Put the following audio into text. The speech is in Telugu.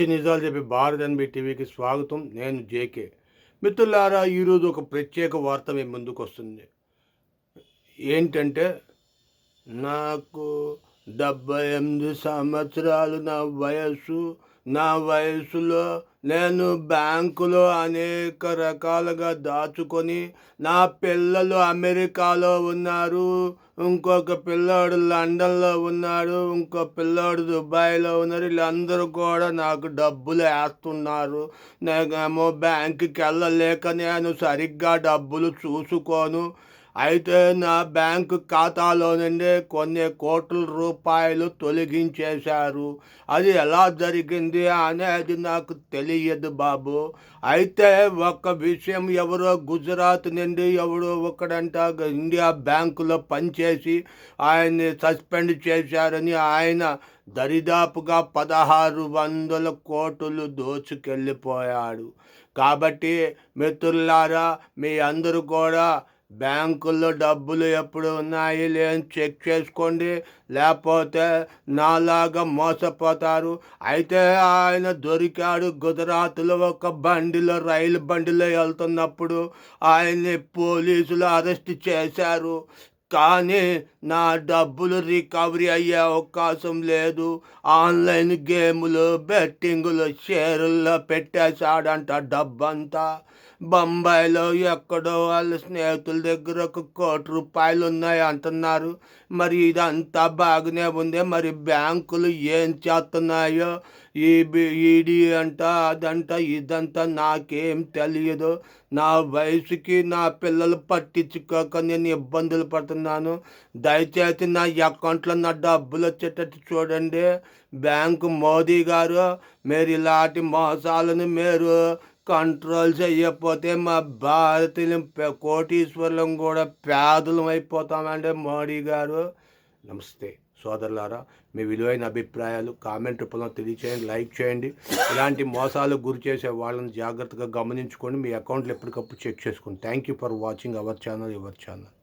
పచ్చి నిజాలు చెప్పి భారత్ ఎన్బి టీవీకి స్వాగతం. నేను జేకే. మిత్రులారా ఈరోజు ఒక ప్రత్యేక వార్త మీ ముందుకు వస్తుంది ఏంటంటే నాకు డెబ్బై ఎనిమిది సంవత్సరాలు నా వయస్సు నా వయసులో నేను బ్యాంకులో అనేక రకాలుగా దాచుకొని నా పిల్లలు అమెరికాలో ఉన్నారు ఇంకొక పిల్లోడు లండన్లో ఉన్నాడు ఇంకో పిల్లోడు దుబాయ్లో ఉన్నారు. వీళ్ళందరూ కూడా నాకు డబ్బులు వేస్తున్నారు. నేనేమో బ్యాంకుకి వెళ్ళలేక నేను సరిగ్గా డబ్బులు చూసుకోను. అయితే నా బ్యాంకు ఖాతాలో నుండి కొన్ని కోట్ల రూపాయలు తొలగించేశారు. అది ఎలా జరిగింది అనేది నాకు తెలియదు బాబు. అయితే ఒక విషయం ఎవరో గుజరాత్ నుండి ఎవరో ఒకడంట ఇండియా బ్యాంకులో పనిచేసి ఆయన్ని సస్పెండ్ చేశారని ఆయన దరిదాపుగా పదహారు వందల కోట్లు దోచుకెళ్ళిపోయాడు. కాబట్టి మిత్రులారా మీ అందరూ కూడా బ్యాంకుల్లో డబ్బులు ఎప్పుడు ఉన్నాయి లేని చెక్ చేసుకోండి. లేకపోతే నాలాగా మోసపోతారు. అయితే ఆయన దొరికాడు గుజరాత్లో ఒక బండిలో రైలు బండిలో వెళ్తున్నప్పుడు ఆయన్ని పోలీసులు అరెస్ట్ చేశారు. కానీ నా డబ్బులు రికవరీ అయ్యే అవకాశం లేదు. ఆన్లైన్ గేములు బెట్టింగులు షేర్ల్లో పెట్టేశాడంట డబ్బంతా. బొంబాయిలో ఎక్కడో వాళ్ళ స్నేహితుల దగ్గర ఒక కోటి రూపాయలు ఉన్నాయి అంటున్నారు. మరి ఇదంతా బాగానే ఉంది. మరి బ్యాంకులు ఏం చేస్తున్నాయో? ఈ ఈడీ అంట అదంట ఇదంతా నాకేం తెలియదు నా వయసుకి నా పిల్లలు పట్టించుకోక నేను ఇబ్బందులు పడుతున్నాను దయచేసి నా అకౌంట్లో నా డబ్బులు వచ్చేటట్టు చూడండి. బ్యాంకు మోదీ గారు మీరు ఇలాంటి మోసాలను మీరు కంట్రోల్ చేయకపోతే మా భారతీయులం కోటీశ్వరులం కూడా పేదలం అయిపోతామండి మోడీ గారు. నమస్తే సోదరులారా మీ విలువైన అభిప్రాయాలు కామెంట్ రూపంలో తెలియచేయండి లైక్ చేయండి. ఇలాంటి మోసాలు గురి చేసే వాళ్ళని జాగ్రత్తగా గమనించుకొని మీ అకౌంట్లు ఎప్పటికప్పుడు చెక్ చేసుకోండి thank you for watching our channel your channel.